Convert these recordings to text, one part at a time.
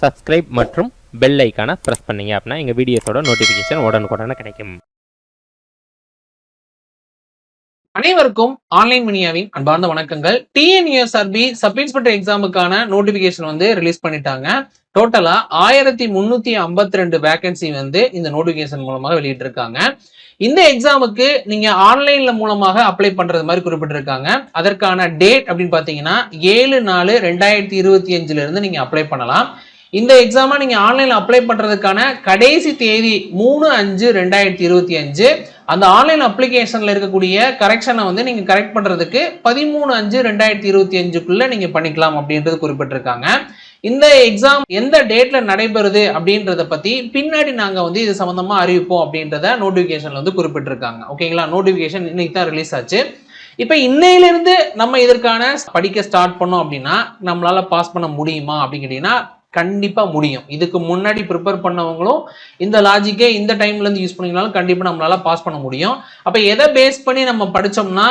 Subscribe மற்றும் bell ஐக்கானை press பண்ணீங்க அப்படின்னா எங்கள் வீடியோஸோட நோட்டிஃபிகேஷன் உடனுக்குடனே கிடைக்கும். அனைவருக்கும் ஆன்லைன் மணியாவின் அன்பார்ந்த வணக்கங்கள். டிஎன்யூஎஸ்ஆர்பி சப் இன்ஸ்பெக்டர் எக்ஸாமுக்கான நோட்டிபிகேஷன் வந்து ரிலீஸ் பண்ணிட்டாங்க. டோட்டலா ஆயிரத்தி முன்னூத்தி ஐம்பத்தி ரெண்டு வேகன்சி வந்து இந்த நோட்டிபிகேஷன் மூலமாக வெளியிட்டிருக்காங்க. இந்த எக்ஸாமுக்கு நீங்க ஆன்லைன்ல மூலமாக அப்ளை பண்றது மாதிரி குறிப்பிட்டிருக்காங்க. அதற்கான டேட் அப்படின்னு பாத்தீங்கன்னா ஏழு நாலு ரெண்டாயிரத்தி இருபத்தி அஞ்சுல இருந்து நீங்க அப்ளை பண்ணலாம். இந்த எக்ஸாமை நீங்கள் ஆன்லைனில் அப்ளை பண்ணுறதுக்கான கடைசி தேதி மூணு அஞ்சு ரெண்டாயிரத்தி இருபத்தி அஞ்சு. அந்த ஆன்லைன் அப்ளிகேஷனில் இருக்கக்கூடிய கரெக்ஷனை வந்து நீங்கள் கரெக்ட் பண்ணுறதுக்கு பதிமூணு அஞ்சு ரெண்டாயிரத்தி இருபத்தி அஞ்சுக்குள்ளே நீங்கள் பண்ணிக்கலாம் அப்படின்றது குறிப்பிட்டிருக்காங்க. இந்த எக்ஸாம் எந்த டேட்டில் நடைபெறுது அப்படின்றத பற்றி பின்னாடி நாங்கள் வந்து இது சம்மந்தமாக அறிவிப்போம் அப்படின்றத நோட்டிஃபிகேஷனில் வந்து குறிப்பிட்டிருக்காங்க. ஓகேங்களா நோட்டிஃபிகேஷன் இன்னைக்கு தான் ரிலீஸ் ஆச்சு. இப்போ இன்னையிலிருந்து நம்ம இதற்கான படிக்க ஸ்டார்ட் பண்ணோம் அப்படின்னா நம்மளால் பாஸ் பண்ண முடியுமா அப்படின்னு கேட்டிங்கன்னா கண்டிப்பாக முடியும். இதுக்கு முன்னாடி ப்ரிப்பேர் பண்ணவங்களும் இந்த லாஜிக்கே இந்த டைம்லேருந்து யூஸ் பண்ணிங்கனாலும் கண்டிப்பாக நம்மளால பாஸ் பண்ண முடியும். அப்போ எதை பேஸ் பண்ணி நம்ம படித்தோம்னா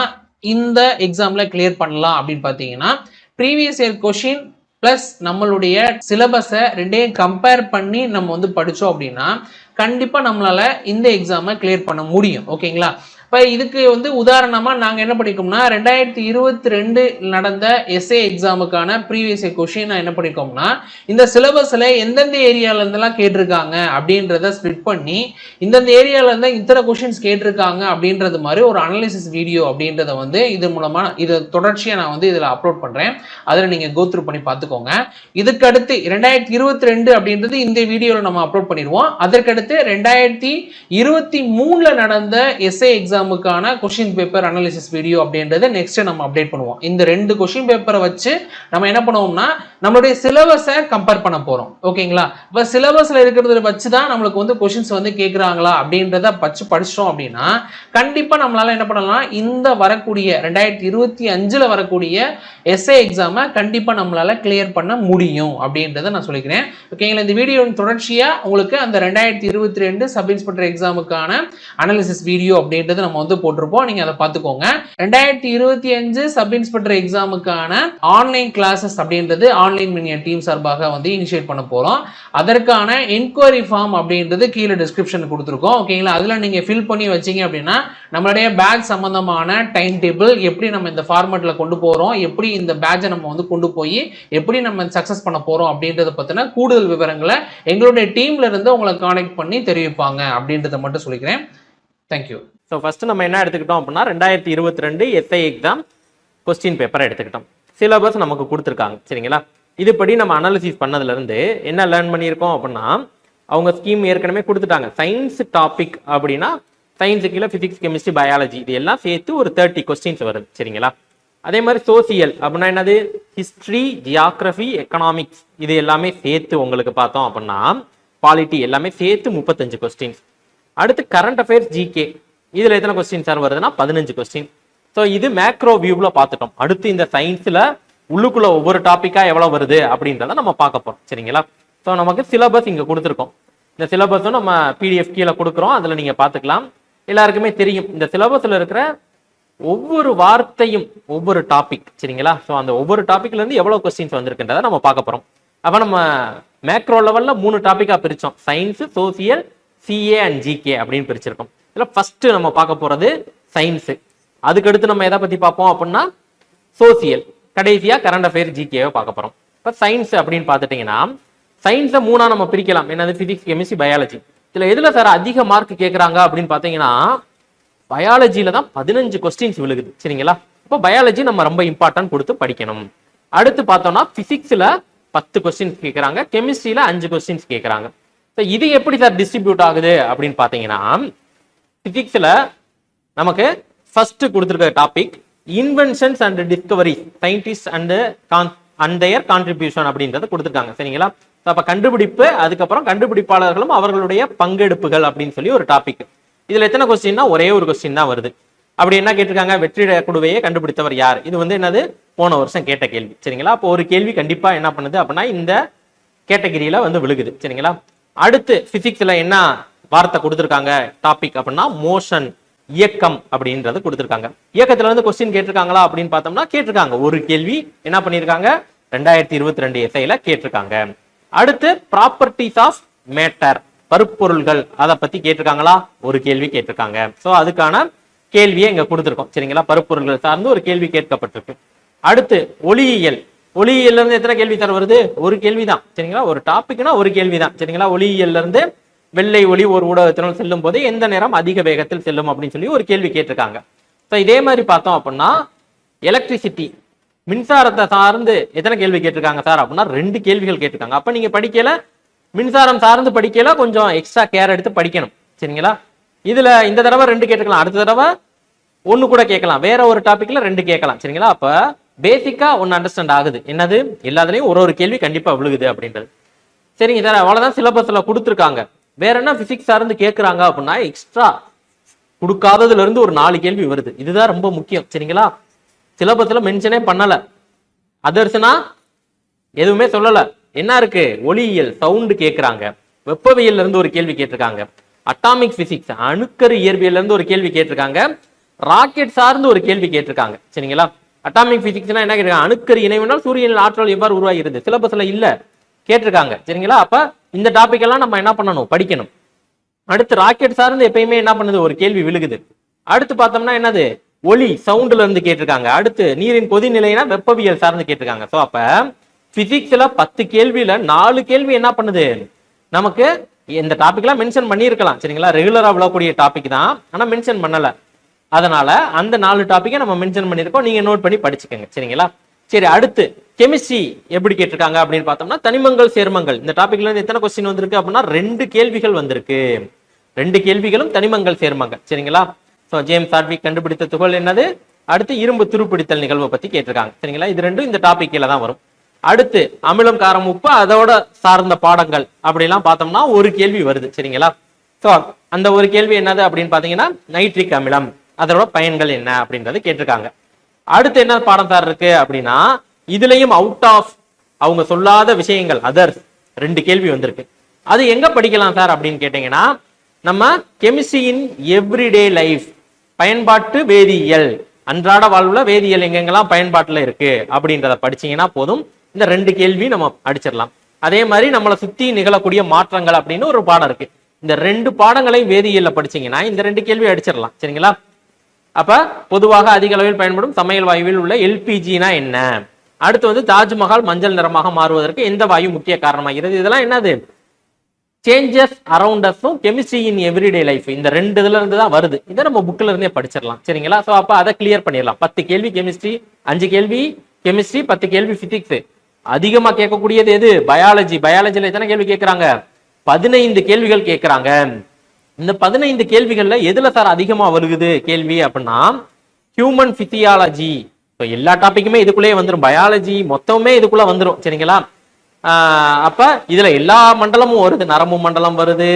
இந்த எக்ஸாமில் கிளியர் பண்ணலாம் அப்படின்னு பார்த்தீங்கன்னா ப்ரீவியஸ் இயர் கொஷின் ப்ளஸ் நம்மளுடைய சிலபஸை ரெண்டையும் கம்பேர் பண்ணி நம்ம வந்து படித்தோம் அப்படின்னா கண்டிப்பாக நம்மளால இந்த எக்ஸாமை கிளியர் பண்ண முடியும். ஓகேங்களா இப்போ இதுக்கு வந்து உதாரணமாக நாங்கள் என்ன படிக்கோம்னா ரெண்டாயிரத்தி இருபத்தி ரெண்டு நடந்த எஸ்ஏ எக்ஸாமுக்கான ப்ரீவியஸ் இயர் கொஷின் என்ன படிக்கோம்னா இந்த சிலபஸில் எந்தெந்த ஏரியால கேட்டிருக்காங்க அப்படின்றத ஸ்பிட் பண்ணி இந்தந்த ஏரியால இருந்து இத்தனை கொஷின்ஸ் கேட்டிருக்காங்க அப்படின்றது மாதிரி ஒரு அனலிசிஸ் வீடியோ அப்படின்றத வந்து இது மூலமாக இதை தொடர்ச்சியாக நான் வந்து இதில் அப்லோட் பண்ணுறேன் அதில் நீங்கள் கோத்ரூ பண்ணி பார்த்துக்கோங்க. இதுக்கடுத்து ரெண்டாயிரத்தி இருபத்தி ரெண்டு அப்படின்றது இந்த வீடியோவில் நம்ம அப்லோட் பண்ணிடுவோம். அதற்கடுத்து ரெண்டாயிரத்தி இருபத்தி மூணில் நடந்த எஸ்ஏ எக்ஸாம் எக்ஸாமுக்கான கொஷின் பேப்பர் அனாலிசிஸ் வீடியோ அப்படின்றத நெக்ஸ்ட் நம்ம அப்டேட் பண்ணுவோம். இந்த ரெண்டு கொஷின் பேப்பரை வச்சு நம்ம என்ன பண்ணுவோம்னா நம்மளுடைய சிலபஸை கம்பேர் பண்ண போகிறோம் ஓகேங்களா? இப்போ சிலபஸில் இருக்கிறத வச்சு தான் நம்மளுக்கு வந்து கொஷின்ஸ் வந்து கேட்குறாங்களா அப்படின்றத வச்சு படிச்சிட்டோம் அப்படின்னா கண்டிப்பாக நம்மளால என்ன பண்ணலாம் இந்த வரக்கூடிய ரெண்டாயிரத்தி இருபத்தி அஞ்சில் வரக்கூடிய எஸ்ஏ எக்ஸாமை கண்டிப்பாக நம்மளால கிளியர் பண்ண முடியும் அப்படின்றத நான் சொல்லிக்கிறேன். ஓகேங்களா? இந்த வீடியோ தொடர்ச்சியாக உங்களுக்கு அந்த ரெண்டாயிரத்தி இருபத்தி ரெண்டு சப் இன்ஸ்பெக்டர் எக்ஸாமுக்கான அனாலிசிஸ் வீடியோ அப்படின்றது நம்ம வந்து போட்டிருப்போம். நீங்கள் அதை பார்த்துக்கோங்க. ரெண்டாயிரத்தி இருபத்தி அஞ்சு சப் இன்ஸ்பெக்டர் எக்ஸாமுக்கான ஆன்லைன் கிளாஸஸ் அப்படின்றது ஆன்லைன் மினியன் டீம் சார்பாக வந்து இனிஷியேட் பண்ண போகிறோம் அதற்கான என்கொயரி ஃபார்ம் அப்படின்றது கீழே டிஸ்கிரிப்ஷன் கொடுத்துருக்கோம். ஓகேங்களா அதில் நீங்கள் ஃபில் பண்ணி வச்சீங்க அப்படின்னா நம்மளுடைய பேட்ச் சம்பந்தமான டைம் டேபிள் எப்படி நம்ம இந்த ஃபார்மேட்டில் கொண்டு போகிறோம் எப்படி இந்த பேட்சை நம்ம வந்து கொண்டு போய் எப்படி நம்ம சக்ஸஸ் பண்ண போகிறோம் அப்படின்றத பற்றின கூடுதல் விவரங்களை எங்களுடைய டீம்ல இருந்து உங்களை கான்டாக்ட் பண்ணி தெரிவிப்பாங்க அப்படின்றத மட்டும் சொல்லிக்கிறேன். தேங்க்யூ ஸோ ஃபஸ்ட்டு நம்ம என்ன எடுத்துக்கிட்டோம் அப்படின்னா ரெண்டாயிரத்தி இருபத்தி ரெண்டு எஸ்ஐ எக்ஸாம் கொஸ்டின் பேப்பரை எடுத்துக்கிட்டோம். சிலபஸ் நமக்கு கொடுத்துருக்காங்க. சரிங்களா? இதுபடி நம்ம அனாலிசிஸ் பண்ணதுலேருந்து என்ன லேர்ன் பண்ணியிருக்கோம் அப்படின்னா அவங்க ஸ்கீம் ஏற்கனவே கொடுத்துட்டாங்க. சயின்ஸ் டாபிக் அப்படின்னா சயின்ஸு கீழே ஃபிசிக்ஸ் கெமிஸ்ட்ரி பயாலஜி இது எல்லாம் சேர்த்து ஒரு தேர்ட்டி கொஸ்டின்ஸ் வருது. சரிங்களா? அதே மாதிரி சோசியல் அப்படின்னா என்னது? ஹிஸ்ட்ரி ஜியாகிரபி எக்கனாமிக்ஸ் இது எல்லாமே சேர்த்து உங்களுக்கு பார்த்தோம் அப்படின்னா பாலிட்டி எல்லாமே சேர்த்து முப்பத்தஞ்சு கொஸ்டின்ஸ் அடுத்து கரண்ட் அஃபேர்ஸ் ஜிகே இதில் எத்தனை கொஸ்டின் சார் வருதுன்னா பதினஞ்சு கொஸ்டின் ஸோ இது மேக்ரோ வியூவில் பார்த்துட்டோம். அடுத்து இந்த சயின்ஸில் உள்ளுக்குள்ள ஒவ்வொரு டாப்பிக்காக எவ்வளோ வருது அப்படின்றத நம்ம பார்க்க போகிறோம் சரிங்களா? ஸோ நமக்கு சிலபஸ் இங்கே கொடுத்துருக்கோம். இந்த சிலபஸும் நம்ம பிடிஎஃப் கீழே கொடுக்குறோம். அதில் நீங்கள் பார்த்துக்கலாம். எல்லாருக்குமே தெரியும். இந்த சிலபஸில் இருக்கிற ஒவ்வொரு வார்த்தையும் ஒவ்வொரு டாபிக் சரிங்களா? ஸோ அந்த ஒவ்வொரு டாப்பிக்லேருந்து எவ்வளோ கொஸ்டின்ஸ் வந்திருக்குன்றதை நம்ம பார்க்க போகிறோம் அப்போ நம்ம மேக்ரோ லெவலில் மூணு டாப்பிக்காக பிரித்தோம் science social CA and GK அப்படின்னு பிரிச்சிருக்கோம். இதில் ஃபஸ்ட்டு நம்ம பார்க்க போகிறது சயின்ஸு அதுக்கடுத்து நம்ம எதை பற்றி பார்ப்போம் அப்படின்னா சோசியல் கடைசியாக கரண்ட் அஃபேர் ஜிகேவை பார்க்க போகிறோம் இப்போ சயின்ஸ் அப்படின்னு பார்த்துட்டிங்கன்னா சயின்ஸை மூணாக நம்ம பிரிக்கலாம். என்னது? ஃபிசிக்ஸ் கெமிஸ்ட்ரி பயாலஜி இதில் எதில் சார் அதிக மார்க் கேட்குறாங்க அப்படின்னு பார்த்தீங்கன்னா பயாலஜியில் தான் பதினஞ்சு கொஸ்டின்ஸ் விழுகுது. சரிங்களா? இப்போ பயாலஜி நம்ம ரொம்ப இம்பார்ட்டன்ட் கொடுத்து படிக்கணும். அடுத்து பார்த்தோம்னா ஃபிசிக்ஸில் பத்து கொஸ்டின்ஸ் கேட்குறாங்க கெமிஸ்ட்ரியில் அஞ்சு கொஸ்டின்ஸ் கேட்குறாங்க ஸோ இது எப்படி சார் டிஸ்ட்ரிபியூட் ஆகுது அப்படின்னு பார்த்தீங்கன்னா பிசிக்ஸ்ல நமக்கு ஃபஸ்ட்டு கொடுத்துருக்க topic inventions and discovery scientist and Khan and their contribution அப்படின்றத கொடுத்துருக்காங்க. சரிங்களா? ஸோ அப்போ கண்டுபிடிப்பு அதுக்கப்புறம் கண்டுபிடிப்பாளர்களும் அவர்களுடைய பங்கெடுப்புகள் அப்படின்னு சொல்லி ஒரு டாபிக் இதில் எத்தனை கொஸ்டின்னா ஒரே ஒரு கொஸ்டின் தான் வருது. அப்படி என்ன கேட்டிருக்காங்க? வெற்றிட குழுவையே கண்டுபிடித்தவர் யார்? இது வந்து என்னது? போன வருஷம் கேட்ட கேள்வி. சரிங்களா? அப்போ ஒரு கேள்வி கண்டிப்பாக என்ன பண்ணுது அப்படின்னா இந்த கேட்டகிரியில் வந்து விழுகுது. சரிங்களா? அடுத்து பிசிக்ஸ்ல என்ன வார்த்தை கொடுத்துருக்காங்க டாபிக் அப்படின்னா மோஷன் இயக்கம் அப்படின்றது கொடுத்துருக்காங்க. இயக்கத்துல வந்து கொஸ்டின் கேட்டிருக்காங்களா அப்படின்னு பார்த்தோம்னா கேட்டிருக்காங்க. ஒரு கேள்வி என்ன பண்ணியிருக்காங்க? ரெண்டாயிரத்தி இருபத்தி ரெண்டு எஸ்ஐல கேட்டிருக்காங்க. அடுத்து ப்ராப்பர்ட்டிஸ் ஆஃப் மேட்டர் பருப்பொருள்கள் அதை பத்தி கேட்டிருக்காங்களா? ஒரு கேள்வி கேட்டிருக்காங்க. சோ அதுக்கான கேள்வியை இங்க கொடுத்துருக்கோம். சரிங்களா? பருப்பொருள்கள் சார்ந்து ஒரு கேள்வி கேட்கப்பட்டிருக்கு. அடுத்து ஒளியியல். ஒளியியல்ல இருந்து எத்தனை கேள்வி சார் வருது? ஒரு கேள்விதான். சரிங்களா? ஒரு டாபிக்னா ஒரு கேள்விதான். சரிங்களா? ஒளியியல்ல இருந்து வெள்ளை ஒளி ஒரு ஊடகத்தினால் செல்லும் போது எந்த நேரம் அதிக வேகத்தில் செல்லும் அப்படின்னு சொல்லி ஒரு கேள்வி கேட்டிருக்காங்க. ஸோ இதே மாதிரி பார்த்தோம் அப்படின்னா எலக்ட்ரிசிட்டி மின்சாரத்தை சார்ந்து எத்தனை கேள்வி கேட்டிருக்காங்க சார் அப்படின்னா ரெண்டு கேள்விகள் கேட்டிருக்காங்க. அப்போ நீங்கள் படிக்கல மின்சாரம் சார்ந்து படிக்கல கொஞ்சம் எக்ஸ்ட்ரா கேர் எடுத்து படிக்கணும். சரிங்களா? இதில் இந்த தடவை ரெண்டு கேட்டுக்கலாம். அடுத்த தடவை ஒன்று கூட கேட்கலாம். வேற ஒரு டாப்பிக்கில் ரெண்டு கேட்கலாம். சரிங்களா? அப்போ பேசிக்காக ஒன்று அண்டர்ஸ்டாண்ட் ஆகுது. என்னது? எல்லாத்துலேயும் ஒரு ஒரு கேள்வி கண்டிப்பாக விழுகுது அப்படின்றது. சரிங்க சார் அவ்வளோதான் சிலபஸில் கொடுத்துருக்காங்க. வேற என்ன பிசிக்ஸ் சார்ந்து கேட்கறாங்க அப்படின்னா எக்ஸ்ட்ரா கொடுக்காததுல இருந்து ஒரு நாலு கேள்வி வருது. இதுதான் ரொம்ப முக்கியம் சரிங்களா? சிலபஸ்ல மென்ஷனே பண்ணல. அதர்ஸ்னா எதுவுமே சொல்லல. என்ன இருக்கு? ஒளியியல் சவுண்டு கேட்குறாங்க வெப்பவியல்ல இருந்து ஒரு கேள்வி கேட்டிருக்காங்க. அட்டாமிக் பிசிக்ஸ் அணுக்கரு இயற்பியல்ல இருந்து ஒரு கேள்வி கேட்டிருக்காங்க. ராக்கெட் சார்ந்து ஒரு கேள்வி கேட்டிருக்காங்க சரிங்களா? அட்டாமிக் பிசிக்ஸ்னா என்ன கேட்டிருக்காங்க? அணுக்கரு இணைவினால் சூரியனில் ஆற்றல் எவ்வாறு உருவாகிறது? சிலபஸ்ல இல்ல கேட்டிருக்காங்க சரிங்களா? அப்ப இந்த டாபிக் எல்லாம் நம்ம என்ன பண்ணணும்? படிக்கணும். அடுத்து ராக்கெட் சார்ந்து எப்பயுமே என்ன பண்ணுது? ஒரு கேள்வி விழுகுது. அடுத்து பார்த்தோம்னா என்னது? ஒளி சவுண்ட்ல இருந்து கேட்டிருக்காங்க. அடுத்து நீரின் கொதிநிலைனா வெப்பவியல் சார்ந்து கேட்டிருக்காங்க. ஸோ அப்ப பிசிக்ஸ்ல பத்து கேள்வியில நாலு கேள்வி என்ன பண்ணுது? நமக்கு இந்த டாபிக்லாம் மென்ஷன் பண்ணியிருக்கலாம். சரிங்களா? ரெகுலரா விழக்கூடிய டாபிக் தான். ஆனா மென்ஷன் பண்ணல. அதனால அந்த நாலு டாபிக்கை நம்ம மென்ஷன் பண்ணியிருக்கோம். நீங்க நோட் பண்ணி படிச்சுக்கோங்க. சரிங்களா? சரி அடுத்து கெமிஸ்ட்ரி எப்படி கேட்டிருக்காங்க அப்படின்னு பார்த்தோம்னா தனிமங்கள் சேர்மங்கள். இந்த டாபிக்ல இருந்து எத்தனை கொஸ்டின் வந்திருக்கு அப்படின்னா ரெண்டு கேள்விகள் வந்திருக்கு. ரெண்டு கேள்விகளும் தனிமங்கள் சேர்மங்கள். சரிங்களா? ஸோ ஜேம்ஸ் ஆர்விக் கண்டுபிடித்த துகள் என்னது? அடுத்து இரும்பு துருப்பிடித்தல் நிகழ்வை பத்தி கேட்டிருக்காங்க. சரிங்களா? இது ரெண்டும் இந்த டாபிக் தான் வரும். அடுத்து அமிலம் காரம் உப்பு அதோட சார்ந்த பாடங்கள் அப்படிலாம் பார்த்தோம்னா ஒரு கேள்வி வருது. சரிங்களா? ஸோ அந்த ஒரு கேள்வி என்னது அப்படின்னு பார்த்தீங்கன்னா நைட்ரிக் அமிலம். அதோட பயன்கள் என்ன அப்படின்றது கேட்டிருக்காங்க. அடுத்து என்ன பாடம் சார் இருக்கு அப்படின்னா இதுலயும் அவுட் ஆஃப் அவங்க சொல்லாத விஷயங்கள் அதர்ஸ் ரெண்டு கேள்வி வந்திருக்கு. அது எங்க படிக்கலாம் சார் அப்படின்னு கேட்டீங்கன்னா நம்ம கெமிஸ்ட்ரியின் எவ்ரிடே லைஃப் பயன்பாட்டு வேதியியல் அன்றாட வாழ்வுல வேதியியல் எங்கெங்கெல்லாம் பயன்பாட்டுல இருக்கு அப்படின்றத படிச்சீங்கன்னா போதும். இந்த ரெண்டு கேள்வி நம்ம அடிச்சிடலாம். அதே மாதிரி நம்மளை சுத்தி நிகழக்கூடிய மாற்றங்கள் அப்படின்னு ஒரு பாடம் இருக்கு. இந்த ரெண்டு பாடங்களையும் வேதியியல்ல படிச்சீங்கன்னா இந்த ரெண்டு கேள்வி அடிச்சிடலாம். சரிங்களா? அப்ப பொதுவாக அதிக அளவில் பயன்படும் சமையல் வாயுவில் உள்ள எல்பிஜினா என்ன? அடுத்து வந்து தாஜ்மஹால் மஞ்சள் நிறமாக மாறுவதற்கு எந்த வாயு முக்கிய காரணமாகிறது. இதெல்லாம் என்னது? Changes around us chemistry in everyday life இந்த ரெண்டு இதுல இருந்து தான் வருது. இதை நம்ம புக்கில் இருந்தே படிச்சிடலாம். சரிங்களா? ஸோ அப்போ அதை கிளியர் பண்ணிடலாம். பத்து கேள்வி கெமிஸ்ட்ரி அஞ்சு கேள்வி கெமிஸ்ட்ரி பத்து கேள்வி பிசிக்ஸ் அதிகமாக கேட்கக்கூடியது எது? பயாலஜி பயாலஜியில் எத்தனை கேள்வி கேட்குறாங்க? பதினைந்து கேள்விகள் கேட்குறாங்க. இந்த பதினைந்து கேள்விகள்ல எதில் சார் அதிகமா வருகுது கேள்வி அப்படின்னா ஹியூமன் பிசியாலஜி இப்போ எல்லா டாப்பிக்குமே இதுக்குள்ளேயே வந்துடும் பயாலஜி மொத்தமே இதுக்குள்ள வந்துடும் சரிங்களா? அப்போ இதில் எல்லா மண்டலமும் வருது. நரம்பு மண்டலம் வருது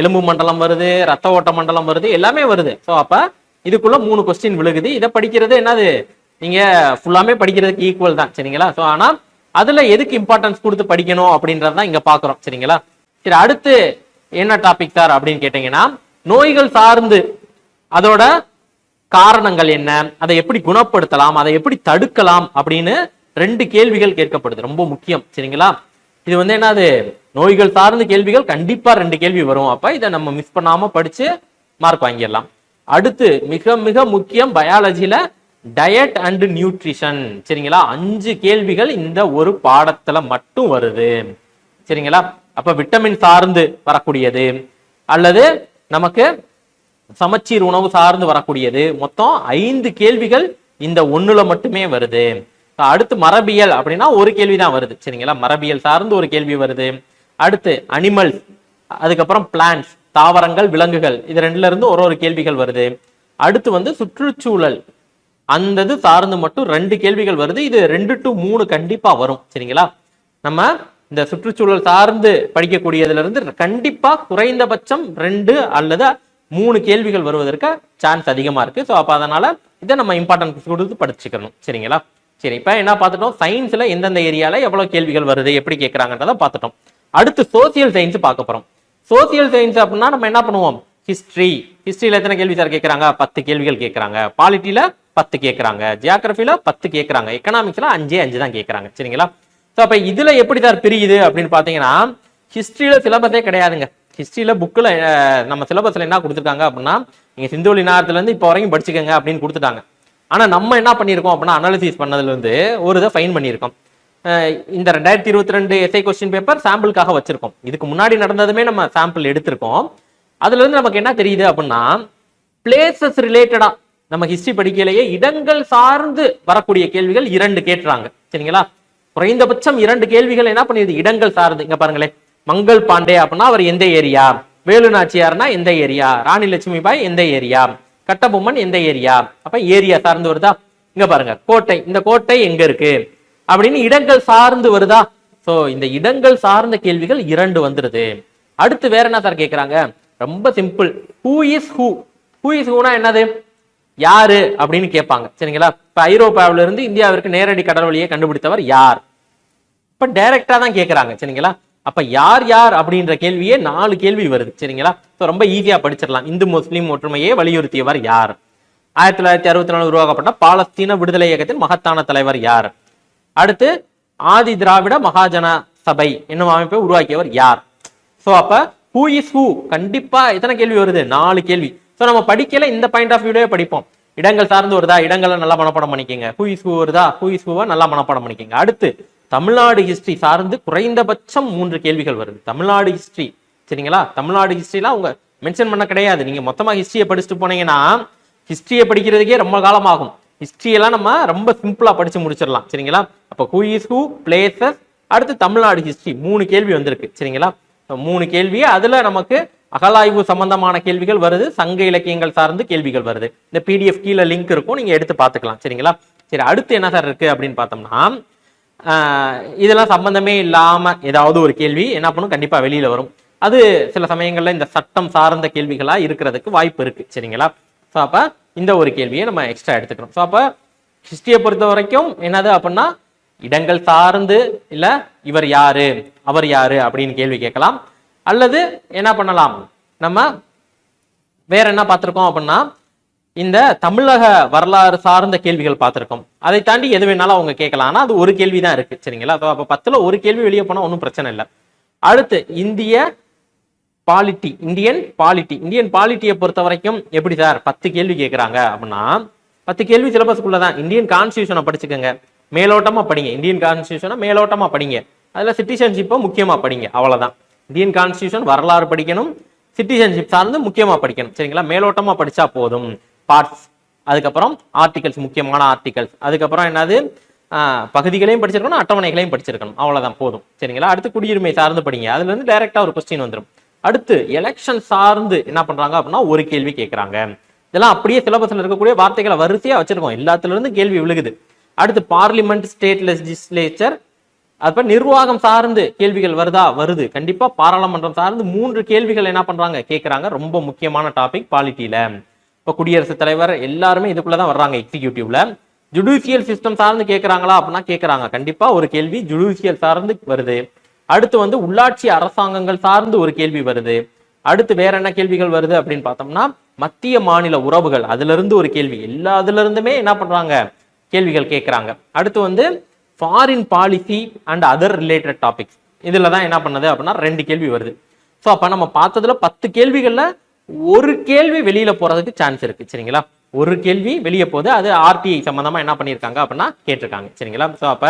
எலும்பு மண்டலம் வருது ரத்த ஓட்ட மண்டலம் வருது எல்லாமே வருது. ஸோ அப்போ இதுக்குள்ளே மூணு கொஸ்டின் விழுகுது. இதை படிக்கிறது என்னது? நீங்கள் ஃபுல்லாமே படிக்கிறதுக்கு ஈக்குவல் தான். சரிங்களா? ஸோ ஆனால் அதில் எதுக்கு இம்பார்ட்டன்ஸ் கொடுத்து படிக்கணும் அப்படின்றது தான் இங்கே பார்க்குறோம் சரிங்களா? சரி அடுத்து என்ன டாபிக் சார் அப்படின்னு கேட்டிங்கன்னா நோய்கள் சார்ந்து அதோட காரணங்கள் என்ன? அதை எப்படி குணப்படுத்தலாம்? அதை எப்படி தடுக்கலாம்? அப்படின்னு ரெண்டு கேள்விகள் கேட்கப்படுது. ரொம்ப முக்கியம். சரிங்களா? இது வந்து என்னது? நோய்கள் சார்ந்த கேள்விகள் கண்டிப்பா ரெண்டு கேள்வி வரும். அப்ப இதை நம்ம மிஸ் பண்ணாம படிச்சு மார்க் வாங்கிடலாம். அடுத்து மிக மிக முக்கியம் பயாலஜில டயட் அண்ட் நியூட்ரிஷன் சரிங்களா? அஞ்சு கேள்விகள் இந்த ஒரு பாடத்துல மட்டும் வருது. சரிங்களா? அப்ப விட்டமின் சார்ந்து வரக்கூடியது. அல்லது நமக்கு சமச்சீர் உணவு சார்ந்து வரக்கூடியது. மொத்தம் ஐந்து கேள்விகள் இந்த ஒண்ணுல மட்டுமே வருது. அடுத்து மரபியல் அப்படின்னா ஒரு கேள்வி தான் வருது. சரிங்களா? மரபியல் சார்ந்து ஒரு கேள்வி வருது. அடுத்து அனிமல்ஸ் அதுக்கப்புறம் பிளான்ஸ் தாவரங்கள் விலங்குகள் இது ரெண்டுல இருந்து ஒரு ஒரு கேள்விகள் வருது. அடுத்து வந்து சுற்றுச்சூழல் அந்த இது சார்ந்து மட்டும் ரெண்டு கேள்விகள் வருது. இது ரெண்டு டு மூணு கண்டிப்பா வரும். சரிங்களா? நம்ம இந்த சுற்றுச்சூழல் சார்ந்து படிக்கக்கூடியதுல இருந்து கண்டிப்பா குறைந்தபட்சம் ரெண்டு அல்லது மூணு கேள்விகள் வருவதற்கு சான்ஸ் அதிகமாக இருக்கு. ஸோ அப்போ அதனால் இதை நம்ம இம்பார்ட்டன்ஸ் கொடுத்து படிச்சுக்கணும். சரிங்களா? சரி இப்போ என்ன பார்த்துட்டோம்? சயின்ஸில் எந்தெந்த ஏரியாவில் எவ்வளோ கேள்விகள் வருது எப்படி கேட்குறாங்கன்றதை பார்த்துட்டோம். அடுத்து சோசியல் சயின்ஸ் பார்க்க போகிறோம் சோசியல் சயின்ஸ் அப்படின்னா நம்ம என்ன பண்ணுவோம்? ஹிஸ்ட்ரி ஹிஸ்ட்ரியில் எத்தனை கேள்வி சார் கேட்குறாங்க? பத்து கேள்விகள் கேட்குறாங்க. பாலிட்டியில் பத்து கேட்குறாங்க. ஜியாகிரஃபியில் பத்து கேட்குறாங்க. எக்கனாமிக்ஸில் அஞ்சே அஞ்சு தான் கேட்குறாங்க. சரிங்களா? ஸோ அப்போ இதில் எப்படி சார் பிரியுது அப்படின்னு பார்த்தீங்கன்னா ஹிஸ்ட்ரியில் சிலபஸே கிடையாதுங்க. ஹிஸ்ட்ரியில் புக்கில் நம்ம சிலபஸில் என்ன கொடுத்துருக்காங்க அப்படின்னா நீங்கள் சிந்துவெளி வழி இருந்து இப்போ வரைக்கும் படிச்சுக்கங்க அப்படின்னு கொடுத்துட்டாங்க. ஆனால் நம்ம என்ன பண்ணியிருக்கோம் அப்படின்னா அனாலிசிஸ் பண்ணதுலேருந்து ஒரு இதை ஃபைன் பண்ணியிருக்கோம். இந்த ரெண்டாயிரத்தி இருபத்தி ரெண்டு எஸ்ஐ கொஸ்டின் பேப்பர் சாம்பிளுக்காக வச்சிருக்கோம். இதுக்கு முன்னாடி நடந்ததுமே நம்ம சாம்பிள் எடுத்திருக்கோம். அதுலேருந்து நமக்கு என்ன தெரியுது அப்படின்னா பிளேசஸ் ரிலேட்டடாக நம்ம ஹிஸ்ட்ரி படிக்கலையே இடங்கள் சார்ந்து வரக்கூடிய கேள்விகள் இரண்டு கேட்டுறாங்க சரிங்களா? குறைந்தபட்சம் இரண்டு கேள்விகள் என்ன பண்ணிடுது? இடங்கள் சார்ந்து. இங்க பாருங்களேன். மங்கள் பாண்டே அப்படின்னா அவர் எந்த ஏரியா? வேலு நாச்சியார்னா எந்த ஏரியா? ராணி லட்சுமி பாய் எந்த ஏரியா? கட்டபொம்மன் எந்த ஏரியா? அப்ப ஏரியா சார்ந்து வருதா? இங்க பாருங்க கோட்டை. இந்த கோட்டை எங்க இருக்கு? அப்படின்னு இடங்கள் சார்ந்து வருதா? சோ இந்த இடங்கள் சார்ந்த கேள்விகள் இரண்டு வந்துருது. அடுத்து வேற என்ன சார் கேக்குறாங்க? ரொம்ப simple who is who who is ஹூனா என்னது? யாரு? அப்படின்னு கேட்பாங்க. சரிங்களா? இப்ப ஐரோப்பாவில இருந்து இந்தியாவிற்கு நேரடி கடல் வழியை கண்டுபிடித்தவர் யார்? இப்ப டைரக்டா தான் கேக்குறாங்க. சரிங்களா? அப்ப யார் யார் அப்படின்ற கேள்வியே நாலு கேள்வி வருது சரிங்களா? ஸோ ரொம்ப ஈஸியா படிச்சிடலாம். இந்து முஸ்லீம் ஒற்றுமையை வலியுறுத்தியவர் யார்? ஆயிரத்தி தொள்ளாயிரத்தி அறுபத்தி நாலு உருவாக்கப்பட்ட பாலஸ்தீன விடுதலை இயக்கத்தின் மகத்தான தலைவர் யார்? அடுத்து ஆதி திராவிட மகாஜன சபை என்னும் அமைப்பை உருவாக்கியவர் யார்? ஸோ அப்ப ஹூ இஸ் ஹூ கண்டிப்பா எத்தனை கேள்வி வருது? நாலு கேள்வி. ஸோ நம்ம படிக்கல இந்த பாயிண்ட் ஆஃப் வியூலே படிப்போம். இடங்கள் சார்ந்து வருதா? இடங்களை நல்லா மனப்பாடம் பண்ணிக்கோங்க. ஹூ இஸ் ஹூ வருதா? ஹூ இஸ் ஹூவா நல்லா மனப்பாடம் பண்ணிக்கோங்க. அடுத்து தமிழ்நாடு ஹிஸ்டரி சார்ந்து குறைந்தபட்சம் மூன்று கேள்விகள் வருது. தமிழ்நாடு ஹிஸ்டரி சரிங்களா? தமிழ்நாடு ஹிஸ்டரிலாம் அவங்க மென்ஷன் பண்ண கிடையாது. நீங்க மொத்தமா ஹிஸ்டரியை படிச்சுட்டு போனீங்கன்னா ஹிஸ்டரியை படிக்கிறதுக்கே ரொம்ப காலமாகும். ஹிஸ்ட்ரியெல்லாம் ஹிஸ்டரியெல்லாம் நம்ம ரொம்ப சிம்பிளா படிச்சு முடிச்சிடலாம். சரிங்களா? அப்போ ஹூ இஸ் ஹூ பிளேசஸ் அடுத்து தமிழ்நாடு ஹிஸ்டரி மூணு கேள்வி வந்திருக்கு. சரிங்களா? மூணு கேள்வி. அதுல நமக்கு அகலாய்வு சம்பந்தமான கேள்விகள் வருது. சங்க இலக்கியங்கள் சார்ந்து கேள்விகள் வருது. இந்த பிடிஎஃப் கீழே லிங்க் இருக்கும். நீங்க எடுத்து பார்த்துக்கலாம். சரிங்களா? சரி அடுத்து என்ன சார் இருக்கு அப்படின்னு பார்த்தோம்னா இதெல்லாம் சம்பந்தமே இல்லாம ஏதாவது ஒரு கேள்வி என்ன பண்ணும்? கண்டிப்பா வெளியில வரும். அது சில சமயங்கள்ல இந்த சட்டம் சார்ந்த கேள்விகளா இருக்கிறதுக்கு வாய்ப்பு இருக்கு. சரிங்களா? ஸோ அப்ப இந்த ஒரு கேள்வியை நம்ம எக்ஸ்ட்ரா எடுத்துக்கிறோம் ஸோ அப்ப ஹிஸ்டரியை பொறுத்த வரைக்கும் என்னது அப்படின்னா இடங்கள் சார்ந்து இல்ல இவர் யாரு அவர் யாரு அப்படின்னு கேள்வி கேட்கலாம். அல்லது என்ன பண்ணலாம்? நம்ம வேற என்ன பார்த்துருக்கோம் அப்படின்னா இந்த தமிழக வரலாறு சார்ந்த கேள்விகள் பார்த்துருக்கோம். அதை தாண்டி எது வேணாலும் அவங்க கேட்கலாம். ஆனால் அது ஒரு கேள்வி தான் இருக்கு. சரிங்களா? அதோ அப்போ பத்தில் ஒரு கேள்வி வெளியே போனால் ஒன்றும் பிரச்சனை இல்லை. அடுத்து இந்திய பாலிட்டி இந்தியன் பாலிட்டி. இந்தியன் பாலிட்டியை பொறுத்த வரைக்கும் எப்படி சார்? பத்து கேள்வி கேட்குறாங்க அப்படின்னா பத்து கேள்வி சிலபஸ்க்குள்ள தான் இந்தியன் கான்ஸ்டியூஷனை படிச்சுக்கோங்க. மேலோட்டமாக படிங்க. இந்தியன் கான்ஸ்டியூஷனை மேலோட்டமாக படிங்க. அதில் சிட்டிசன்ஷிப்பை முக்கியமாக படிங்க. அவ்வளோதான் இந்தியன் கான்ஸ்டியூஷன் வரலாறு படிக்கணும். சிட்டிசன்ஷிப் சார்ந்து முக்கியமாக படிக்கணும். சரிங்களா? மேலோட்டமாக படித்தா போதும். பார்ட்ஸ் அதுக்கப்புறம் ஆர்டிகல்ஸ் முக்கியமான ஆர்டிகல்ஸ் அதுக்கப்புறம் என்னது? பகுதிகளையும் படிச்சிருக்கணும் அட்டவணைகளையும் படிச்சிருக்கணும். அவ்வளோதான் போதும். சரிங்களா? அடுத்து குடியுரிமை சார்ந்து படிங்க. அதுல இருந்து ஒரு கொஸ்டின் வந்துடும் அடுத்து எலெக்ஷன் சார்ந்து என்ன பண்றாங்க அப்படின்னா ஒரு கேள்வி கேட்கறாங்க இதெல்லாம் அப்படியே சிலபஸ்ல இருக்கக்கூடிய வார்த்தைகளை வரிசையா வச்சிருக்கோம். எல்லாத்துல இருந்து கேள்வி விழுகுது. அடுத்து பார்லிமெண்ட் ஸ்டேட் லெஜிஸ்லேச்சர் அப்ப நிர்வாகம் சார்ந்து கேள்விகள் வருதா? வருது. கண்டிப்பா பாராளுமன்றம் சார்ந்து மூன்று கேள்விகள் என்ன பண்றாங்க? கேட்கறாங்க ரொம்ப முக்கியமான டாபிக் பாலிட்டியில இப்போ குடியரசுத் தலைவர் எல்லாருமே இதுக்குள்ளதான் வர்றாங்க எக்ஸிகியூட்டிவ்ல ஜுடிஷியல் சிஸ்டம் சார்ந்து கேட்குறாங்களா அப்படின்னா கேட்குறாங்க கண்டிப்பாக ஒரு கேள்வி ஜுடிஷியல் சார்ந்து வருது. அடுத்து வந்து உள்ளாட்சி அரசாங்கங்கள் சார்ந்து ஒரு கேள்வி வருது. அடுத்து வேற என்ன கேள்விகள் வருது அப்படின்னு பார்த்தோம்னா மத்திய மாநில உறவுகள் அதுல இருந்து ஒரு கேள்வி. எல்லா அதுல இருந்துமே என்ன பண்றாங்க? கேள்விகள் கேட்குறாங்க அடுத்து வந்து foreign policy and other related topics இதில் தான் என்ன பண்ணது அப்படின்னா ரெண்டு கேள்வி வருது. ஸோ அப்போ நம்ம பார்த்ததுல பத்து கேள்விகளில் ஒரு கேள்வி வெளியில போறதுக்கு சான்ஸ் இருக்கு சரிங்களா? ஒரு கேள்வி வெளியே போகுது அது ஆர்டிஐ சம்பந்தமா என்ன பண்ணியிருக்காங்க அப்படின்னா கேட்டிருக்காங்க சரிங்களா? ஸோ அப்ப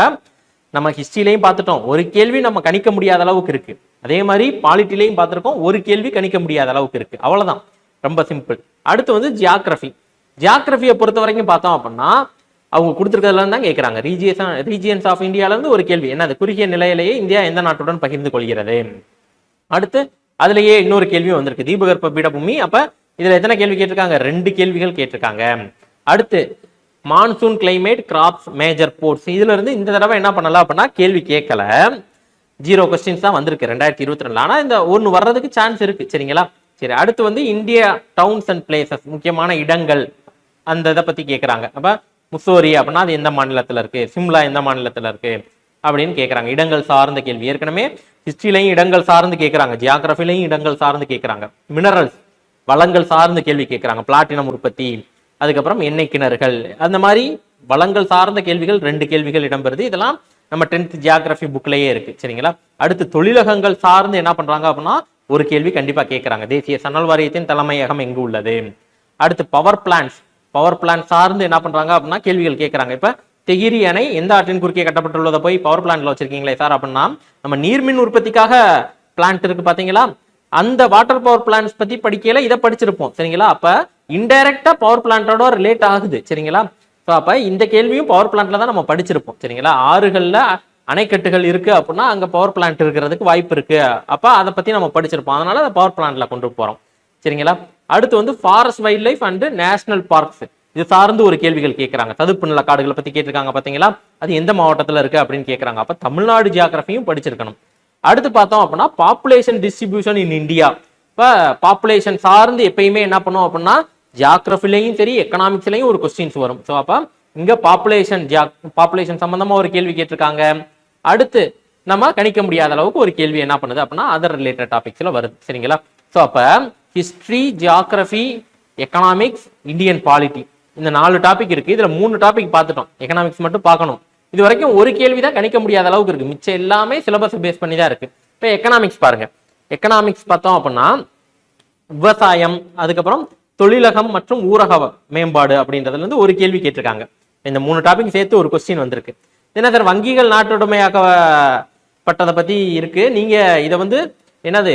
நம்ம ஹிஸ்டரியிலையும் பார்த்துட்டோம். ஒரு கேள்வி நம்ம கணிக்க முடியாத அளவுக்கு இருக்கு. அதே மாதிரி பாலிட்டிலையும் பார்த்துருக்கோம். ஒரு கேள்வி கணிக்க முடியாத அளவுக்கு இருக்கு. அவ்வளவுதான். ரொம்ப சிம்பிள் அடுத்து வந்து ஜியாகிரபி ஜியாகிரபியை பொறுத்த வரைக்கும் பார்த்தோம் அப்படின்னா அவங்க கொடுத்துருக்கிறதுல தான் கேட்குறாங்க ரீஜியஸ் ரீஜியன்ஸ் ஆஃப் இந்தியால இருந்து ஒரு கேள்வி. என்னது? குறுகிய நிலையிலேயே இந்தியா எந்த நாட்டுடன் பகிர்ந்து கொள்கிறது? அடுத்து அதுலயே இன்னொரு கேள்வியும் வந்திருக்கு. தீபகற்ப பீடபூமி. அப்ப இதுல எத்தனை கேள்வி கேட்டிருக்காங்க? ரெண்டு கேள்விகள் கேட்டிருக்காங்க. அடுத்து monsoon climate crops major ports இதுல இருந்து இந்த தடவை என்ன பண்ணலாம் அப்படின்னா கேள்வி கேட்கல. ஜீரோ கொஸ்டின்ஸ் தான் வந்திருக்கு ரெண்டாயிரத்தி இருபத்தி ரெண்டு ஆனா இந்த ஒன்று வர்றதுக்கு சான்ஸ் இருக்கு. சரிங்களா? சரி அடுத்து வந்து இந்தியா டவுன்ஸ் அண்ட் பிளேசஸ் முக்கியமான இடங்கள் அந்த இதை பத்தி கேட்குறாங்க அப்ப முசோரி அப்படின்னா அது எந்த மாநிலத்துல இருக்கு? சிம்லா எந்த மாநிலத்துல இருக்கு? அப்படின்னு கேட்குறாங்க இடங்கள் சார்ந்த கேள்வி. ஏற்கனவே ஹிஸ்டரிலையும் இடங்கள் சார்ந்து கேட்குறாங்க ஜியாகிரபிலையும் இடங்கள் சார்ந்து கேட்குறாங்க மினரல்ஸ் வளங்கள் சார்ந்து கேள்வி கேட்குறாங்க பிளாட்டினம் உற்பத்தி அதுக்கப்புறம் எண்ணெய் கிணறுகள். அந்த மாதிரி வளங்கள் சார்ந்த கேள்விகள் ரெண்டு கேள்விகள் இடம்பெறுது. இதெல்லாம் நம்ம டென்த் ஜியாகிரபி புக்லயே இருக்கு. சரிங்களா? அடுத்து தொழிலகங்கள் சார்ந்து என்ன பண்றாங்க அப்படின்னா ஒரு கேள்வி கண்டிப்பா கேட்கறாங்க தேசிய சணல் வாரியத்தின் தலைமையகம் எங்கு உள்ளது? அடுத்து பவர் பிளான்ஸ் பவர் பிளான்ட் சார்ந்து என்ன பண்றாங்க அப்படின்னா கேள்விகள் கேட்கறாங்க இப்ப தெகிரி அணை எந்த ஆற்றின் குறுக்கே கட்டப்பட்டுள்ளதை போய் பவர் பிளான்ட்ல வச்சிருக்கீங்களே சார் அப்படின்னா நம்ம நீர்மின் உற்பத்திக்காக பிளான்ட் இருக்கு பாத்தீங்களா? அந்த வாட்டர் பவர் பிளான்ஸ் பத்தி படிக்கையில இதை படிச்சிருப்போம். சரிங்களா? அப்ப இன்டைரக்டா பவர் பிளான்ட்டோட ரிலேட் ஆகுது. சரிங்களா? ஸோ அப்ப இந்த கேள்வியும் பவர் பிளான்ட்ல தான் நம்ம படிச்சிருப்போம். சரிங்களா? ஆறுகள்ல அணைக்கட்டுகள் இருக்கு அப்படின்னா அங்க பவர் பிளான்ட் இருக்கிறதுக்கு வாய்ப்பு இருக்கு. அப்ப அதை பத்தி நம்ம படிச்சிருப்போம். அதனால அதை பவர் பிளான்ட்ல கொண்டு போறோம். சரிங்களா? அடுத்து வந்து forest wildlife and national parks இது சார்ந்து ஒரு கேள்விகள் கேட்கறாங்க சதுப்பு நில காடுகளை பற்றி கேட்டிருக்காங்க பார்த்தீங்களா அது எந்த மாவட்டத்தில் இருக்கு அப்படின்னு கேட்கறாங்க அப்போ தமிழ்நாடு ஜியாகிரஃபியும் படிச்சிருக்கணும். அடுத்து பார்த்தோம் அப்படின்னா பாப்புலேஷன் டிஸ்ட்ரிபியூஷன் இன் இந்தியா இப்போ பாப்புலேஷன் சார்ந்து எப்பயுமே என்ன பண்ணுவோம் அப்படின்னா ஜியாகிரஃபிலையும் சரி எக்கனாமிக்ஸ்லையும் ஒரு கொஸ்டின்ஸ் வரும். ஸோ அப்போ இங்க பாப்புலேஷன் ஜியா பாப்புலேஷன் சம்மந்தமாக ஒரு கேள்வி கேட்டிருக்காங்க. அடுத்து நம்ம கணிக்க முடியாத அளவுக்கு ஒரு கேள்வி என்ன பண்ணுது அப்படின்னா அதர் ரிலேட்டட் டாபிக்ஸில் வருது. சரிங்களா? ஸோ அப்ப history geography economics Indian polity இந்த நாலு டாபிக் இருக்கு. இதுல மூணு டாபிக் பார்த்துட்டோம். எக்கனாமிக்ஸ் மட்டும் பார்க்கணும். இது வரைக்கும் ஒரு கேள்வி தான் கணிக்க முடியாத அளவுக்கு இருக்கு. மிச்சம் எல்லாமே சிலபஸ் பேஸ் பண்ணி தான் இருக்கு. இப்போ எக்கனாமிக்ஸ் பாருங்க. எக்கனாமிக்ஸ் பார்த்தோம் அப்படின்னா விவசாயம் அதுக்கப்புறம் தொழிலகம் மற்றும் ஊரக மேம்பாடு அப்படின்றதுல இருந்து ஒரு கேள்வி கேட்டிருக்காங்க. இந்த மூணு டாபிக் சேர்த்து ஒரு கொஸ்டின் வந்திருக்கு. என்ன சார் வங்கிகள் நாட்டுடைமையாக்கப்பட்டதை பத்தி இருக்கு. நீங்க இதை வந்து என்னது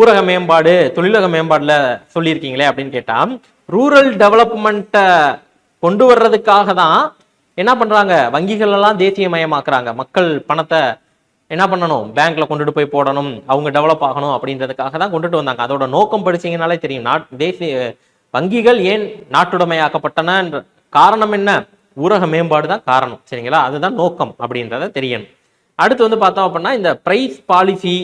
ஊரக மேம்பாடு தொழிலக மேம்பாடுல சொல்லியிருக்கீங்களே அப்படின்னு கேட்டா ரூரல் டெவலப்மெண்ட்டை கொண்டு வர்றதுக்காக தான் என்ன பண்ணுறாங்க வங்கிகள் எல்லாம் தேசியமயமாக்குறாங்க. மக்கள் பணத்தை என்ன பண்ணணும்? பேங்க்ல கொண்டுட்டு போய் போடணும். அவங்க டெவலப் ஆகணும் அப்படின்றதுக்காக தான் கொண்டுட்டு வந்தாங்க. அதோட நோக்கம் படிச்சீங்கனாலே தெரியும். நாட் தேசிய வங்கிகள் ஏன் நாட்டுடைமையாக்கப்பட்டன? காரணம் என்ன? ஊரக மேம்பாடு தான் காரணம். சரிங்களா? அதுதான் நோக்கம் அப்படின்றத தெரியணும். அடுத்து வந்து பார்த்தோம் அப்படின்னா இந்த பிரைஸ் பாலிசி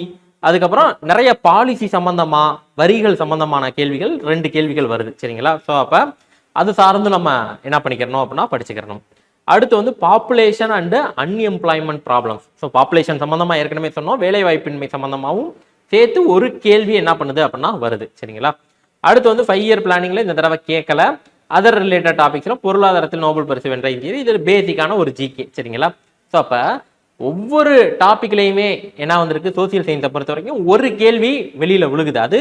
அதுக்கப்புறம் நிறைய பாலிசி சம்பந்தமா வரிகள் சம்பந்தமான கேள்விகள் ரெண்டு கேள்விகள் வருது. சரிங்களா? ஸோ அப்போ அது சார்ந்து நம்ம என்ன பண்ணிக்கிறணும் அப்படின்னா படிச்சுக்கிறணும். அடுத்து வந்து population and unemployment problems so population சம்பந்தமா ஏற்கனவே சொன்னோம். வேலை வாய்ப்பின்மை சம்பந்தமாகவும் சேர்த்து ஒரு கேள்வி என்ன பண்ணுது அப்படின்னா வருது. சரிங்களா? அடுத்து வந்து ஃபைவ் இயர் பிளானிங்ல இந்த தடவை கேட்கல. அதர் ரிலேட்டட் டாபிக்ஸ்ல பொருளாதாரத்தில் நோபல் பரிசு வென்ற இந்தியர். இது பேசிக்கான ஒரு ஜிகே சரிங்களா? ஸோ அப்போ ஒவ்வொரு டாப்பிக்லேயுமே என்ன வந்திருக்கு? சோசியல் சயின்ஸை பொறுத்த வரைக்கும் ஒரு கேள்வி வெளியில் விழுகுது. அது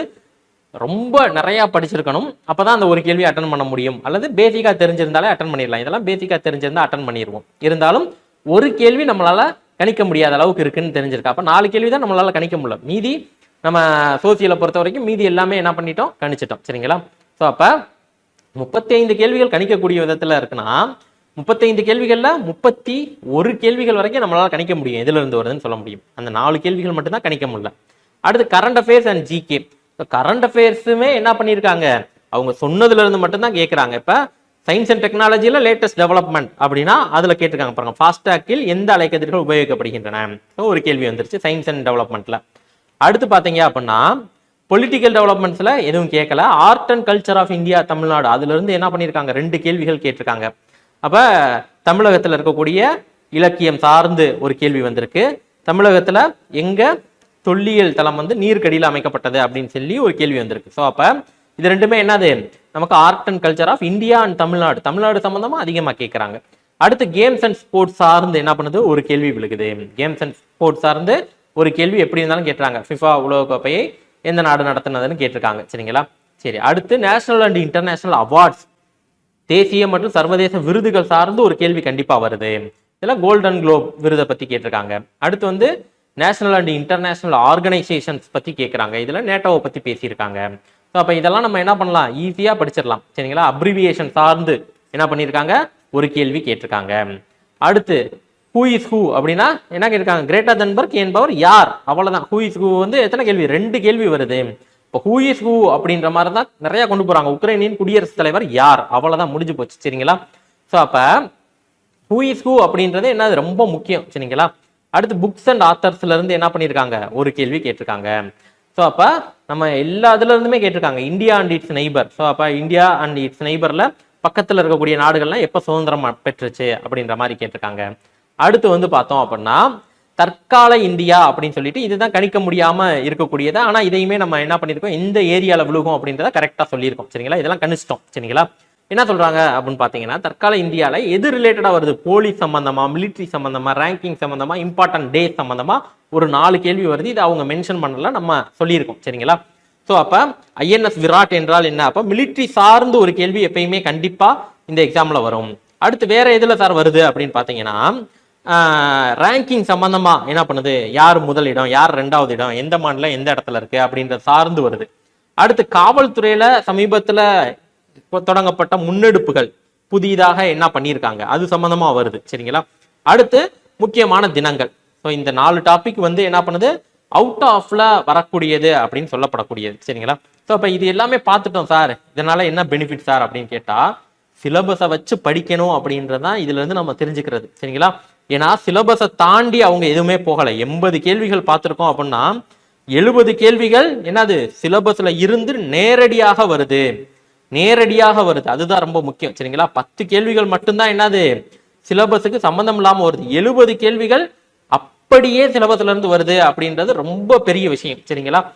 ரொம்ப நிறையா படிச்சிருக்கணும். அப்போ தான் அந்த ஒரு கேள்வி அட்டன் பண்ண முடியும். அல்லது பேசிக்காக தெரிஞ்சிருந்தாலே அட்டன் பண்ணிடலாம். இதெல்லாம் பேசிக்காக தெரிஞ்சிருந்தால் அட்டன் பண்ணிடுவோம். இருந்தாலும் ஒரு கேள்வி நம்மளால் கணிக்க முடியாத அளவுக்கு இருக்குன்னு தெரிஞ்சிருக்கா. அப்போ நாலு கேள்வி தான் நம்மளால் கணிக்க முடியல. மீதி நம்ம சோசியலை பொறுத்த வரைக்கும் மீதி எல்லாமே என்ன பண்ணிட்டோம்? கணிச்சிட்டோம். சரிங்களா? ஸோ அப்போ முப்பத்தி ஐந்து கேள்விகள் கணிக்கக்கூடிய விதத்தில் இருக்குன்னா முப்பத்தைந்து கேள்விகளில் முப்பத்தி ஒரு கேள்விகள் வரைக்கும் நம்மளால் கணிக்க முடியும். எதுல இருந்து வருதுன்னு சொல்ல முடியும். அந்த நாலு கேள்விகள் மட்டும்தான் கணிக்க முடியல. அடுத்து current affairs and GK current அஃபேர்ஸுமே என்ன பண்ணியிருக்காங்க? அவங்க சொன்னதுல இருந்து மட்டும்தான் கேட்குறாங்க இப்போ சயின்ஸ் அண்ட் டெக்னாலஜியில் லேட்டஸ்ட் டெவலப்மெண்ட் அப்படின்னா அதில் கேட்டிருக்காங்க பாருங்க. ஃபாஸ்டாக்கில் எந்த அலைக்கதிர்கள் உபயோகிக்கப்படுகின்றன? ஒரு கேள்வி வந்துருச்சு சயின்ஸ் அண்ட் டெவலப்மெண்ட்டில் அடுத்து பார்த்தீங்க அப்படின்னா பொலிட்டிக்கல் டெவலப்மெண்ட்ஸில் எதுவும் கேட்கல art and culture of India Tamil Nadu. அதுலேருந்து என்ன பண்ணியிருக்காங்க? ரெண்டு கேள்விகள் கேட்டிருக்காங்க. அப்ப தமிழகத்துல இருக்கக்கூடிய இலக்கியம் சார்ந்து ஒரு கேள்வி வந்திருக்கு. தமிழகத்துல எங்க தொல்லியல் தளம் வந்து நீர்க்கடியில் அமைக்கப்பட்டது அப்படின்னு சொல்லி ஒரு கேள்வி வந்திருக்கு. ஸோ அப்ப இது ரெண்டுமே என்னது? நமக்கு art and culture of India and Tamil Nadu Tamil Nadu சம்பந்தமா அதிகமா கேட்கறாங்க அடுத்து கேம்ஸ் அண்ட் ஸ்போர்ட்ஸ் சார்ந்து என்ன பண்ணுது? ஒரு கேள்வி விழுகுது. கேம்ஸ் அண்ட் ஸ்போர்ட்ஸ் சார்ந்து ஒரு கேள்வி எப்படி இருந்தாலும் கேட்டுறாங்க. ஃபிஃபா உலகக்கோப்பையை எந்த நாடு நடத்தினதுன்னு கேட்டிருக்காங்க. சரிங்களா? சரி அடுத்து நேஷனல் அண்ட் இன்டர்நேஷனல் அவார்ட்ஸ் தேசிய மற்றும் சர்வதேச விருதுகள் சார்ந்து ஒரு கேள்வி கண்டிப்பாக வருது. இதெல்லாம் கோல்டன் குளோப் விருதை பற்றி கேட்டிருக்காங்க. அடுத்து வந்து நேஷனல் அண்ட் இன்டர்நேஷனல் ஆர்கனைசேஷன்ஸ் பற்றி கேட்குறாங்க இதில் நேட்டோவை பற்றி பேசியிருக்காங்க. ஸோ அப்போ இதெல்லாம் நம்ம என்ன பண்ணலாம்? ஈஸியாக படிச்சிடலாம். சரிங்களா? அப்ரிவியேஷன் சார்ந்து என்ன பண்ணியிருக்காங்க? ஒரு கேள்வி கேட்டிருக்காங்க. அடுத்து ஹூ இஸ் ஹூ அப்படின்னா என்ன கேட்டிருக்காங்க? கிரேட்டர் தன்பர்க் என்பவர் யார்? அவ்வளோதான் ஹூ இஸ் ஹூ வந்து எத்தனை கேள்வி? ரெண்டு கேள்வி வருது. இப்போ ஹூ இஸ் ஹூ அப்படின்ற மாதிரி தான் நிறைய கொண்டு போறாங்க. உக்ரைனின் குடியரசுத் தலைவர் யார்? அவ்வளவுதான் முடிஞ்சு போச்சு சரிங்களா? ஸோ அப்ப ஹூ இஸ் ஹூ அப்படின்றது என்னது? ரொம்ப முக்கியம் சரிங்களா? அடுத்து புக்ஸ் அண்ட் ஆத்தர்ஸ்ல இருந்து என்ன பண்ணியிருக்காங்க ஒரு கேள்வி கேட்டிருக்காங்க. ஸோ அப்ப நம்ம எல்லா இதுல இருந்துமே கேட்டிருக்காங்க. India and its neighbour so அப்ப இந்தியா அண்ட் இட்ஸ் நெய்பர்ல பக்கத்துல இருக்கக்கூடிய நாடுகள்லாம் எப்போ சுதந்திரம் பெற்றுச்சு அப்படின்ற மாதிரி கேட்டிருக்காங்க. அடுத்து வந்து பார்த்தோம் அப்படின்னா தற்கால இந்தியா அப்படின்னு சொல்லிட்டு இதுதான் கணிக்க முடியாம இருக்கக்கூடியது ஆனா இதையுமே நம்ம என்ன பண்ணிருக்கோம் இந்த ஏரியால விழுகும் அப்படின்றத கரெக்டா சொல்லியிருக்கோம். சரிங்களா? இதெல்லாம் கணிச்சிட்டோம். சரிங்களா? என்ன சொல்றாங்க அப்படின்னு பாத்தீங்கன்னா தற்கால இந்தியால எது ரிலேட்டடா வருது? போலீஸ் சம்பந்தமா மிலிட்ரி சம்பந்தமா ரேங்கிங் சம்பந்தமா இம்பார்ட்டன்ட் டே சம்பந்தமா ஒரு நாலு கேள்வி வருது. இது அவங்க மென்ஷன் பண்ணல நம்ம சொல்லியிருக்கோம். சரிங்களா? ஸோ அப்ப ஐஎன்எஸ் விராட் என்றால் என்ன? அப்ப மிலிட்ரி சார்ந்து ஒரு கேள்வி எப்பயுமே கண்டிப்பா இந்த எக்ஸாம்ல வரும். அடுத்து வேற எதுல சார் வருது அப்படின்னு பாத்தீங்கன்னா ரேங்கிங் சம்பந்தமா என்ன பண்ணுது? யார் முதல் இடம்? யார் ரெண்டாவது இடம்? எந்த மாநிலம் எந்த இடத்துல இருக்கு? அப்படின்றத சார்ந்து வருது. அடுத்து காவல்துறையில சமீபத்துல தொடங்கப்பட்ட முன்னெடுப்புகள் புதிதாக என்ன பண்ணியிருக்காங்க? அது சம்பந்தமா வருது. சரிங்களா? அடுத்து முக்கியமான தினங்கள். ஸோ இந்த நாலு டாபிக் வந்து என்ன பண்ணுது? அவுட் ஆஃப்ல வரக்கூடியது அப்படின்னு சொல்லப்படக்கூடியது. சரிங்களா? ஸோ அப்போ இது எல்லாமே பார்த்துட்டோம் சார். இதனால என்ன பெனிஃபிட் சார் அப்படின்னு கேட்டா சிலபஸை வச்சு படிக்கணும் அப்படின்றதான் இதுல இருந்து நம்ம தெரிஞ்சுக்கிறது. சரிங்களா? ஏன்னா சிலபஸை தாண்டி அவங்க எதுவுமே போகலை. எண்பது கேள்விகள் பார்த்துருக்கோம் அப்படின்னா எழுபது கேள்விகள் என்னது சிலபஸ்ல இருந்து நேரடியாக வருது. நேரடியாக வருது. அதுதான் ரொம்ப முக்கியம். சரிங்களா? பத்து கேள்விகள் மட்டும்தான் என்னது சிலபஸுக்கு சம்பந்தம் இல்லாமல் வருது. எழுபது கேள்விகள் அப்படியே சிலபஸ்ல இருந்து வருது அப்படின்றது ரொம்ப பெரிய விஷயம். சரிங்களா?